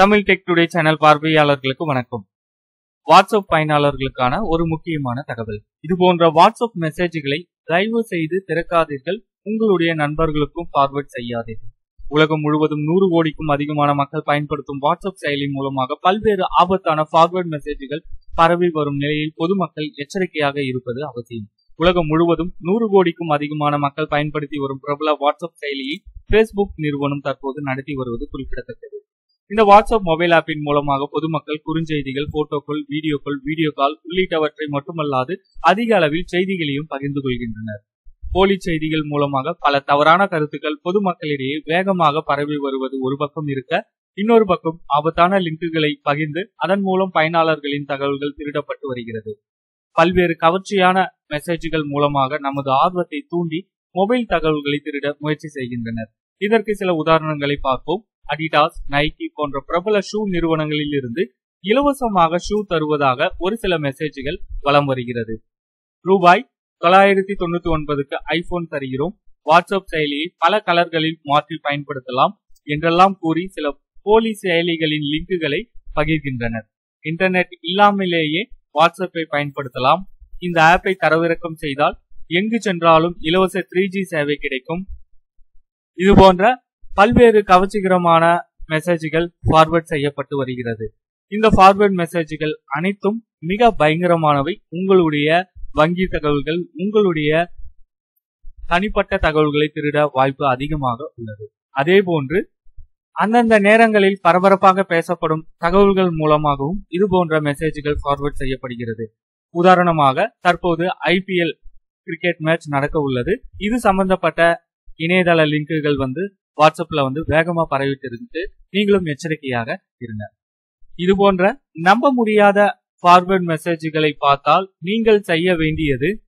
Tamil tech today channel பார்வையாளர்களுக்கு வணக்கம். WhatsApp பயனாளர்களுக்கான ஒரு முக்கியமான தகவல். இது போன்ற வாட்ஸ்அப் மெசேஜ்களை தயவு செய்து திறக்காதீர்கள். உங்களுடைய நண்பர்களுக்கும் ஃபார்வர்ட் செய்யாதீர்கள். உலகம் முழுவதும் நூறு கோடிக்கும் அதிகமான மக்கள் பயன்படுத்தும் வாட்ஸ்அப் செயலி மூலமாக பல்வேறு ஆபத்தான ஃபார்வர்ட் மெசேஜ்கள் பரவி வரும் நிலையில் பொதுமக்கள் எச்சரிக்கையாக இருப்பது அவசியம். உலகம் முழுவதும் நூறு கோடிக்கும் அதிகமான மக்கள் பயன்படுத்தி வரும் பிரபல வாட்ஸ்அப் செயலியை பேஸ்புக் நிறுவனம் தற்போது நடத்தி வருவது குறிப்பிடத்தக்கது. இந்த வாட்ஸ்அப் மொபைல் ஆப்பின் மூலமாக பொதுமக்கள் குறுஞ்செய்திகள் போட்டோக்கள் வீடியோக்கள் வீடியோ கால் உள்ளிட்டவற்றை மட்டுமல்லாது அதிக அளவில் செய்திகளையும் பகிர்ந்து கொள்கின்றனர். போலி செய்திகள் மூலமாக பல தவறான கருத்துக்கள் பொதுமக்களிடையே வேகமாக பரவி வருவது ஒரு பக்கம் இருக்க இன்னொரு பக்கம் ஆபத்தான லிங்குகளை பகிர்ந்து அதன் மூலம் பயனாளர்களின் தகவல்கள் திருடப்பட்டு வருகிறது. பல்வேறு கவர்ச்சியான மெசேஜ்கள் மூலமாக நமது ஆர்வத்தை தூண்டி மொபைல் தகவல்களை திருட முயற்சி செய்கின்றனர். இதற்கு சில உதாரணங்களை பார்ப்போம். அடிடாஸ் நைக்கி போன்ற பிரபல ஷூ நிறுவனங்களில் இருந்து இலவசமாக ஷூ தருவதாக ஒரு சில மெசேஜ்கள் வலம் வருகிறது. ரூபாய் தொள்ளாயிரத்தி தொண்ணூத்தி ஒன்பதுக்கு ஐபோன் தருகிறோம். வாட்ஸ்அப் செயலியை பல கலர்களில் மாற்றி பயன்படுத்தலாம் என்றெல்லாம் கூறி சில போலி செயலிகளின் லிங்குகளை பகிர்கின்றனர். இன்டர்நெட் இல்லாமலேயே வாட்ஸ்அப்பை பயன்படுத்தலாம். இந்த ஆப்பை தரவிறக்கம் செய்தால் எங்கு சென்றாலும் இலவச த்ரீ ஜி சேவை கிடைக்கும். இது போன்ற பல்வேறு கவர்ச்சிகரமான மெசேஜ்கள் ஃபார்வர்ட் செய்யப்பட்டு வருகிறது. இந்த ஃபார்வர்ட் மெசேஜ்கள் அனைத்தும் மிக பயங்கரமானவை. உங்களுடைய வங்கி தகவல்கள் உங்களுடைய தனிப்பட்ட தகவல்களை திருட வாய்ப்பு அதிகமாக உள்ளது. அதே போன்று அந்தந்த நேரங்களில் பரபரப்பாக பேசப்படும் தகவல்கள் மூலமாகவும் இது போன்ற மெசேஜ்கள் ஃபார்வர்ட் செய்யப்படுகிறது. உதாரணமாக தற்போது ஐபிஎல் கிரிக்கெட் மேட்ச் நடக்க உள்ளது. இது சம்பந்தப்பட்ட இணையதள லிங்குகள் வந்து வாட்ஸ்அப்ல வந்து வேகமா பரவிட்டு இருந்து நீங்களும் எச்சரிக்கையாக இருங்க இது போன்ற நம்ப முடியாத ஃபார்வர்ட் மெசேஜ்களை பார்த்தால் நீங்கள் செய்ய வேண்டியது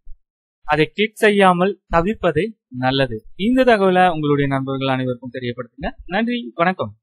அதை கிளிக் செய்யாமல் தவிர்ப்பதே நல்லது. இந்த தகவலை உங்களுடைய நண்பர்கள் அனைவருக்கும் தெரியப்படுத்துங்க. நன்றி. வணக்கம்.